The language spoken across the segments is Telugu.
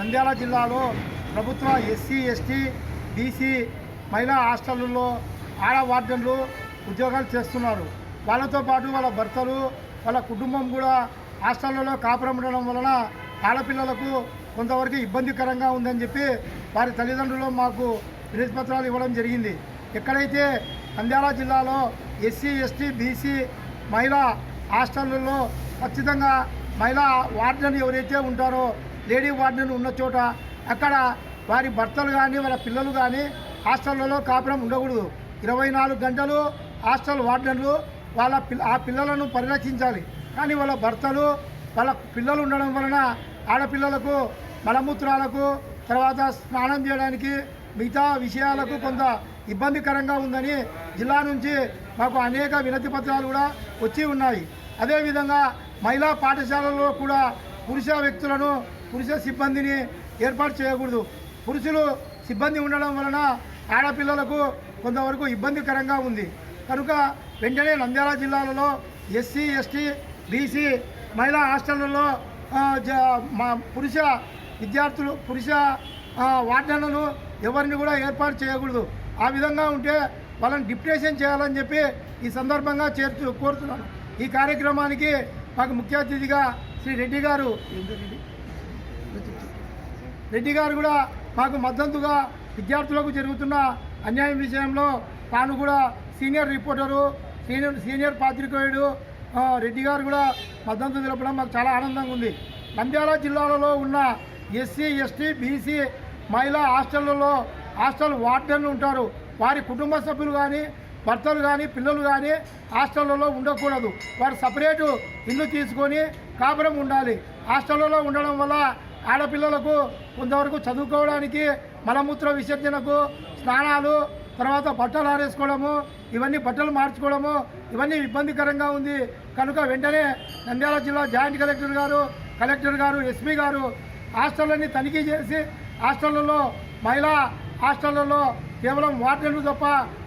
నంద్యాల జిల్లాలో ప్రభుత్వ ఎస్సీ ఎస్టీ బీసీ మహిళా హాస్టళ్ళలో ఆడ వార్డెన్లు ఉద్యోగాలు చేస్తున్నారు. వాళ్ళతో పాటు వాళ్ళ భర్తలు వాళ్ళ కుటుంబం కూడా హాస్టళ్ళలో కాపురం ఉండడం వలన ఆడపిల్లలకు కొంతవరకు ఇబ్బందికరంగా ఉందని చెప్పి వారి తల్లిదండ్రులు మాకు వినతి ఇవ్వడం జరిగింది. ఎక్కడైతే నంద్యాల జిల్లాలో ఎస్సీ ఎస్టీ బీసీ మహిళా హాస్టళ్ళలో ఖచ్చితంగా మహిళా వార్డెన్ ఎవరైతే ఉంటారో లేడీ వార్డెన్ ఉన్న చోట అక్కడ వారి భర్తలు కానీ వాళ్ళ పిల్లలు కానీ హాస్టళ్ళలో కాపురం ఉండకూడదు. ఇరవై నాలుగు గంటలు హాస్టల్ వార్డెన్లు వాళ్ళ పిల్ల ఆ పిల్లలను పరిరక్షించాలి. కానీ వాళ్ళ భర్తలు వాళ్ళ పిల్లలు ఉండడం వలన ఆడపిల్లలకు మలమూత్రాలకు తర్వాత స్నానం చేయడానికి మిగతా విషయాలకు కొంత ఇబ్బందికరంగా ఉందని జిల్లా నుంచి మాకు అనేక వినతి పత్రాలు కూడా వచ్చి ఉన్నాయి. అదేవిధంగా మహిళా పాఠశాలలో కూడా పురుష వ్యక్తులను పురుష సిబ్బందిని ఏర్పాటు చేయకూడదు. పురుషులు సిబ్బంది ఉండడం వలన ఆడపిల్లలకు కొంతవరకు ఇబ్బందికరంగా ఉంది. కనుక వెంటనే నంద్యాల జిల్లాలలో ఎస్సీ ఎస్టీ బీసీ మహిళా హాస్టళ్ళలో మా పురుష విద్యార్థులు పురుష వార్డన్లను ఎవరిని కూడా ఏర్పాటు చేయకూడదు. ఆ విధంగా ఉంటే వాళ్ళని డిప్రెషన్ చేయాలని చెప్పి ఈ సందర్భంగా చేర్చు కోరుతున్నాను. ఈ కార్యక్రమానికి మాకు ముఖ్య అతిథిగా శ్రీ రెడ్డి గారు. రెడ్డి రెడ్డి? గారు కూడా మాకు మద్దతుగా విద్యార్థులకు జరుగుతున్న అన్యాయం విషయంలో తాను కూడా సీనియర్ రిపోర్టరు సీనియర్ సీనియర్ పాత్రికేయుడు రెడ్డి గారు కూడా మద్దతు తెలపడం మాకు చాలా ఆనందంగా ఉంది. నంద్యాల జిల్లాలలో ఉన్న ఎస్సీ ఎస్టీ బీసీ మహిళా హాస్టళ్ళలో హాస్టల్ వార్డెన్లు ఉంటారు. వారి కుటుంబ సభ్యులు కానీ భర్తలు కానీ పిల్లలు కానీ హాస్టళ్ళలో ఉండకూడదు. వారు సపరేటు ఇల్లు తీసుకొని కాపురం ఉండాలి. హాస్టళ్ళలో ఉండడం వల్ల ఆడపిల్లలకు కొంతవరకు చదువుకోవడానికి మలమూత్ర విసర్జనకు స్నానాలు తర్వాత బట్టలు ఆరేసుకోవడము ఇవన్నీ బట్టలు మార్చుకోవడము ఇవన్నీ ఇబ్బందికరంగా ఉంది. కనుక వెంటనే నంద్యాల జిల్లా జాయింట్ కలెక్టర్ గారు కలెక్టర్ గారు ఎస్పీ గారు హాస్టళ్ళని తనిఖీ చేసి హాస్టళ్ళలో మహిళా హాస్టళ్ళలో కేవలం వార్డెన్లు తప్ప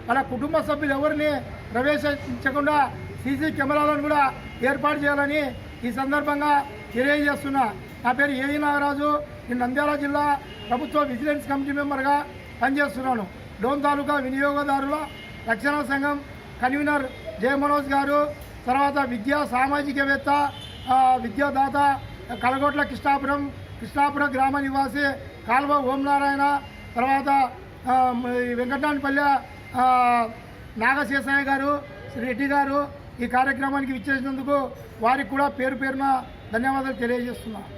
వాళ్ళ కుటుంబ సభ్యులు ఎవరిని ప్రవేశించకుండా సీసీ కెమెరాలను కూడా ఏర్పాటు చేయాలని ఈ సందర్భంగా తెలియజేస్తున్నా. నా పేరు ఏఈ నాగరాజు. నేను నంద్యాల జిల్లా ప్రభుత్వ విజిలెన్స్ కమిటీ మెంబర్గా పనిచేస్తున్నాను. డోన్ తాలూకా వినియోగదారుల రక్షణ సంఘం కన్వీనర్ జయ మనోజ్ గారు తర్వాత విద్యా సామాజికవేత్త విద్యాదాత కలగొట్ల కృష్ణాపురం కృష్ణాపురం గ్రామ నివాసి కాల్వ ఓంనారాయణ తర్వాత ఆ, ఈ నాగశేషయ్య గారు శ్రీ రెడ్డి గారు ఈ కార్యక్రమానికి విచ్చేసినందుకు వారికి కూడా పేరు పేరున ధన్యవాదాలు తెలియజేస్తున్నాను